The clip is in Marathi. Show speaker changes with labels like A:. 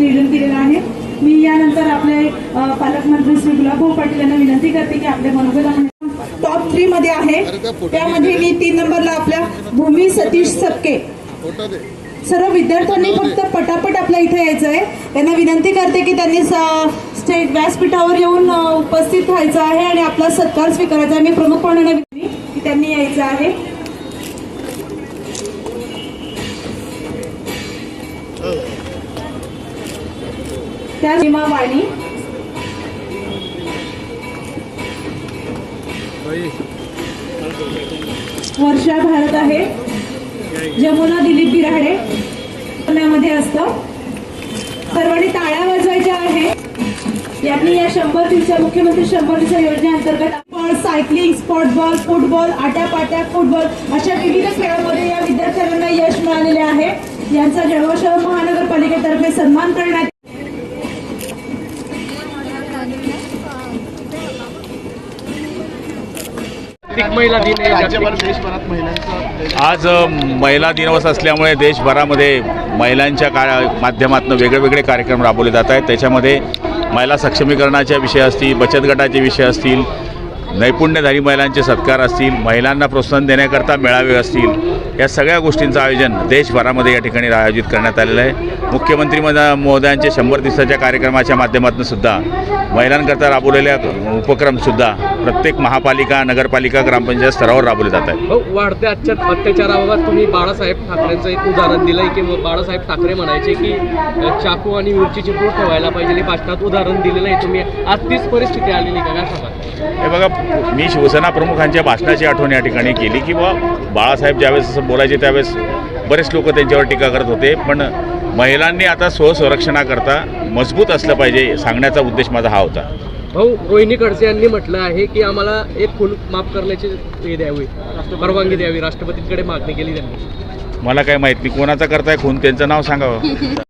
A: नियोजन केलेलं आहे. मी यानंतर आपले पालकमंत्री श्री गुलाबभाऊ पाटील यांना विनंती करते की आपले मनोगत टॉप थ्री मध्ये आहे. त्यामध्ये मी तीन नंबरला आपल्या भूमी सतीश सबके सर्व विद्यार्थ्यांनी फक्त पटापट आपल्या इथे यायचं आहे त्यांना विनंती करते की त्यांनी स्टेट व्यासपीठावर येऊन उपस्थित व्हायचं आहे आणि आपला सत्कार स्वीकारायचा आहे. मी प्रमुख पाहुण्यांना की त्यांनी यायचं आहे. त्या सीमा वाणी वर्षा भारत आहे. जमुना दिलीप बिराडे पुण्यामध्ये असतं. सर्वांनी टाळ्या वाजवायच्या आहे. यांनी या शंभर दिवसा मुख्यमंत्री शंभर दिवसा योजनेअंतर्गत ball cycling spot ball football आट्यापाट्या फुटबॉल अशा विविध खेळामध्ये या विद्यार्थ्यांना यश मिळालेले आहे. यांचा जळगाव शहर महानगरपालिकेतर्फे सन्मान करण्यात
B: आज महिला दिनवस असल्यामुळे देशभरामध्ये महिलांच्या का माध्यमातून वेगळे वेगळे कार्यक्रम राबवले जात आहेत. त्याच्यामध्ये महिला सक्षमीकरणाचे विषय असतील बचत गटाचे विषय असतील नैपुण्यधारी महिलांचे सत्कार असतील महिलांना प्रोत्साहन देण्याकरता मेळावे असतील या सगळ्या गोष्टींचं आयोजन देशभरामध्ये या ठिकाणी आयोजित करण्यात आलेलं आहे. मुख्यमंत्री मदा- महोदयांचे शंभर दिवसाच्या कार्यक्रमाच्या माध्यमातून सुद्धा महिलांकरता राबवलेल्या उपक्रमसुद्धा प्रत्येक महापालिका नगरपालिका ग्रामपंचायत स्तरावर राबवले जात आहेत.
C: हो, वाढत्या अत्या अत्याचाराबाबत तुम्ही बाळासाहेब ठाकरेंचं एक उदाहरण दिलंय की बाळासाहेब ठाकरे म्हणायचे की चाकू आणि मिरचीची पूर ठेवायला पाहिजे भाषणात उदाहरण दिलेलं आहे तुम्ही. आज तीच परिस्थिती आलेली का? काय सांगा
B: हे बघा मी शिवसेना प्रमुखांच्या भाषणाची आठवण या ठिकाणी केली की बा बाळासाहेब ज्यावेळेस असं बोलायचे त्यावेळेस बरेच लोक त्यांच्यावर टीका करत होते पण महिलांनी आता स्वसंरक्षणाकरता मजबूत असलं पाहिजे सांगण्याचा उद्देश माझा हा होता.
C: भाऊ रोहिणी खडसे यांनी म्हटलं आहे की आम्हाला एक खून माफ करण्याची हे द्यावी परवानगी द्यावी राष्ट्रपतींकडे मागणी केली त्यांनी.
B: मला काय माहीत नाही कोणाचा करताय खून त्यांचं नाव सांगावं